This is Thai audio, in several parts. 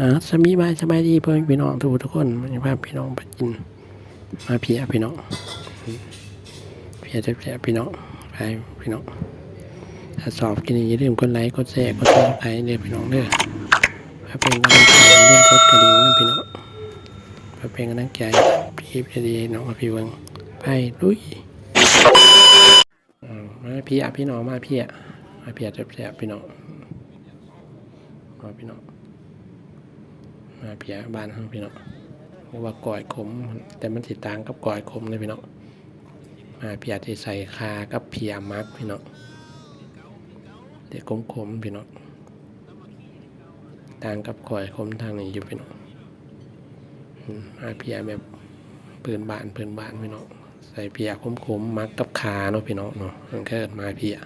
อ่าสมีบายสบายดีเพื่อนพี่น้องทุกทุกคนมันจะพาพี่น้องไปกิน มาเพียพี่น้องเพียจะเพียพี่น้องไปพี่น้องถ้าสอบกินอย่าลืมกดไลค์กดแชร์กดซับสไครต์เด้อพี่น้องเด้อเพื่อเป็นกำลังใจเรื่องกดกระดิ่งนะพี่น้องเพื่อเป็นกำลังใจพี่พี่ดีน้องพี่เวิงไปลุยมาเพียพี่น้องมาเพียมาเพียจะเพียพี่น้องมาพี่น้อง มาเพียบ้านเขาพี่น้องเรียกว่าก่อยขมแต่มันติดต่างกับก่อยขมเลยพี่น้องมาเพียที่ใส่คากับเพียมักพี่น้องเด็กขมขมๆพี่น้องต่างกับก่อยขมทางนี้อยู่พี่น้องมาเพียแบบปืนบานปืนบานพี่น้องใส่เพียขมขมๆมักกับคาเนาะพี่น้องเนาะมันเกิดมาเพีย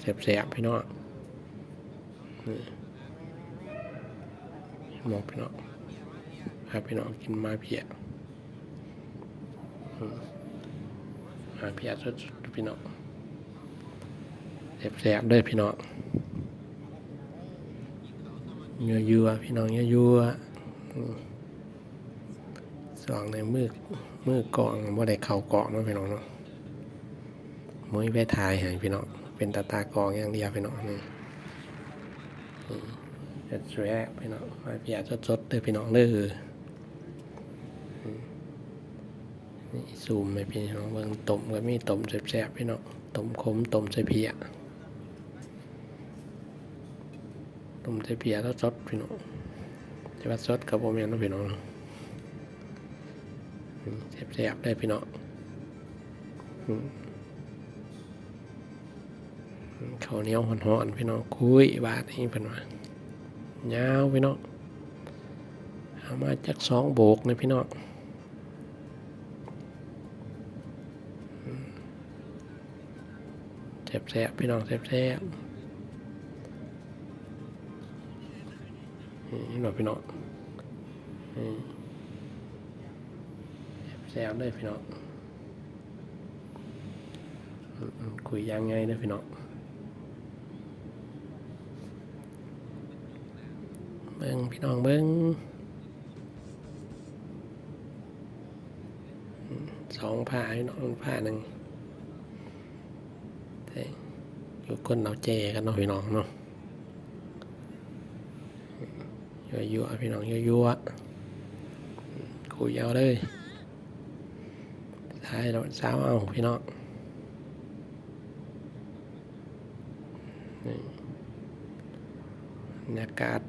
แสบๆพี่น้อง หมอกพี่น้องพาพี่น้องกินมาเพียอืมาเพียสุดพี่น้องแสบๆด้วยพี่น้องเนื้อยัวพี่น้องเนื้อยัวๆอืมสองในมือมือกองว่าได้เข่ากองเนาะพี่น้องเนาะมือไปถ่ายให้พี่น้องเป็นตาตากองอย่างเดียวพี่น้องนี่ เจ็ดแรกพี่น้องมาเปียสดๆเลยพี่น้องเด้ออืมนี่ซูมไปพี่น้องเบิ่งต้มก็มีต้มแซ่บๆพี่น้องต้มขมต้มใส่เพียต้มใส่เพียสดๆพี่น้องจะว่าสดกับโมเมนต์นะพี่น้องแซ่บๆได้พี่น้องอืมข้าวเหนียวหอนๆพี่น้องคุยบาทนี้เป็นว่า ยาวพี่น้องเอามาจากสองโบกเลยพี่น้องแซ่บๆพี่น้องแซ่บๆนี่หน่อยพี่น้องแซ่บๆเลยพี่น้องคุยยังไงเลยพี่น้อง เบิ้งพี่น้องเบิ้งอืมสองผ้าพี่น้องผ้าหนึ่งอยู่คนเอาเจกันเนาะพี่น้องเนาะยั่วยั่วพี่น้องยั่วยั่วคุยเอาเลยท้ายเราสาวเอาพี่น้องบรรยากาศ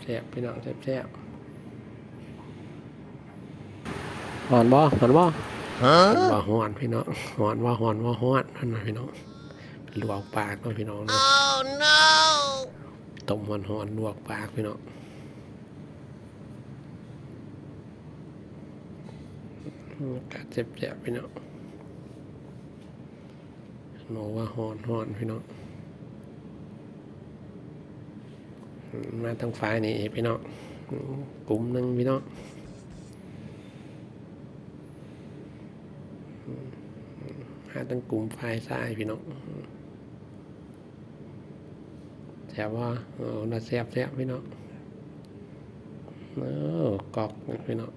แซ่บๆพี่น้องแซ่บๆหอนบ่หอนบ่หอนบ่หอนพี่น้องหอนว่าหอนว่าหอนนั่นนะพี่น้องลวกปากเนาะพี่น้องเนาะ Oh no! ต้มหอนหอนลวกปากพี่น้องอากาศแซ่บๆพี่น้องหนูว่าหอนหอนพี่น้อง มาทางฝ่ายนี่พี่น้องกลุ่มนึ่งพี่น้องอืมมาทางกลุ่มฝ่ายซ้ายพี่น้องแซ่บว่าเออน่าแซ่บแซ่บพี่น้องเออกอกพี่น้อง